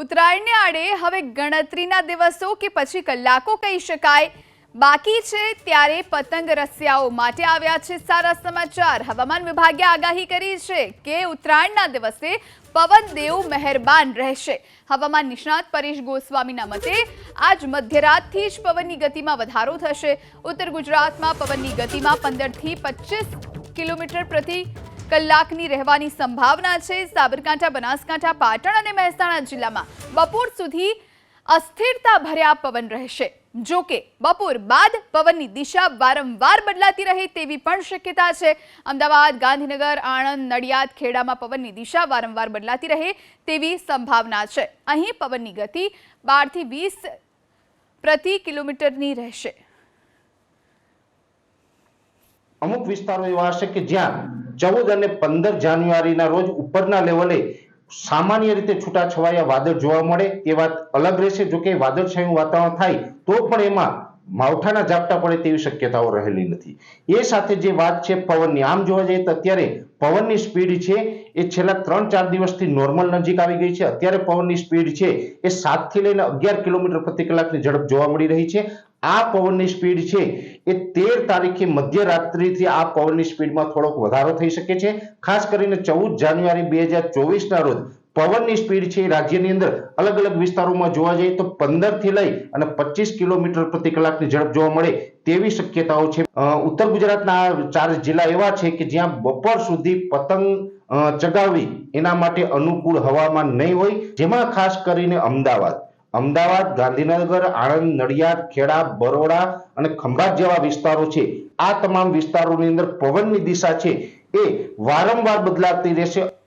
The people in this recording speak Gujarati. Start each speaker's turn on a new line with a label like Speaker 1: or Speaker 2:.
Speaker 1: ઉત્તરાયણને આડે હવે ગણતરીના દિવસો કે પછી કલાકો કહી શકાય. બાકી છે ત્યારે પતંગ રસિયાઓ માટે આવ્યા છે સારા સમાચાર. હવામાન વિભાગે આગાહી કરી છે કે ઉત્તરાયણના દિવસે પવન દેવ મહેરબાન રહેશે. હવામાન નિષ્ણાત પરેશ ગોસ્વામીના મતે આજ મધ્યરાતથી જ પવનની ગતિમાં વધારો થશે. ઉત્તર ગુજરાતમાં પવનની ગતિમાં પંદરથી પચીસ કિલોમીટર પ્રતિ કલાકની રહેવાની સંભાવના છે. સાબરકાંઠા, બનાસકાંઠા, પાટણ અને મહેસાણા જિલ્લામાં બપોર સુધી અસ્થિરતા ભર્યા પવન રહેશે. જો કે બપોર બાદ પવનની દિશા વારંવાર બદલાતી રહે તેવી પણ શક્યતા છે. અમદાવાદ, ગાંધીનગર, આણંદ, નડિયાદ, ખેડામાં પવનની દિશા વારંવાર બદલાતી રહે તેવી સંભાવના છે. અહીં પવનની ગતિ બારથી વીસ પ્રતિ કિલોમીટરની રહેશે.
Speaker 2: અમુક વિસ્તારો એવા હશે કે જ્યાં ચૌદ અને પંદર જાન્યુઆરીના રોજ ઉપરના લેવલે સામાન્ય રીતે છૂટાછવાયા વાદળ જોવા મળે, એ વાત અલગ રહેશે. જો કે વાદળછાયું વાતાવરણ થાય તો પણ એમાં માવઠાના ઝાપટા પડે તેવી શક્યતાઓ રહેલી નથી. એ સાથે જે વાત છે પવનની, આમ જોવા જઈએ તો અત્યારે પવનની સ્પીડ છે એ છેલ્લા ત્રણ ચાર દિવસથી નોર્મલ નજીક આવી ગઈ છે. અત્યારે પવનની સ્પીડ છે એ સાતથી લઈને અગિયાર કિલોમીટર પ્રતિ કલાકની ઝડપ જોવા મળી રહી છે. આ પવનની સ્પીડ છે એ તેર તારીખે મધ્યરાત્રિથી આ પવનની સ્પીડમાં થોડોક વધારો થઈ શકે છે. ખાસ કરીને ચૌદ જાન્યુઆરી બે હજાર ચોવીસના રોજ પવનની સ્પીડ છે રાજ્યની અંદર અલગ અલગ વિસ્તારોમાં જોવા જઈએ તો પંદરથી લઈ અને પચીસ કિલોમીટર પ્રતિ કલાકની ઝડપ જોવા મળે તેવી શક્યતાઓ છે. ઉત્તર ગુજરાતના ચાર જિલ્લા એવા છે કે જ્યાં બપોર સુધી પતંગ ચગાવવી એના માટે અનુકૂળ હવામાન નહીં હોય, જેમાં ખાસ કરીને અમદાવાદ. અમદાવાદ, ગાંધીનગર, આણંદ, નડિયાદ, ખેડા, બરોડા અને ખંભાત જેવા વિસ્તારો છે. આ તમામ વિસ્તારોની અંદર પવનની દિશા છે એ વારંવાર બદલાતી રહેશે.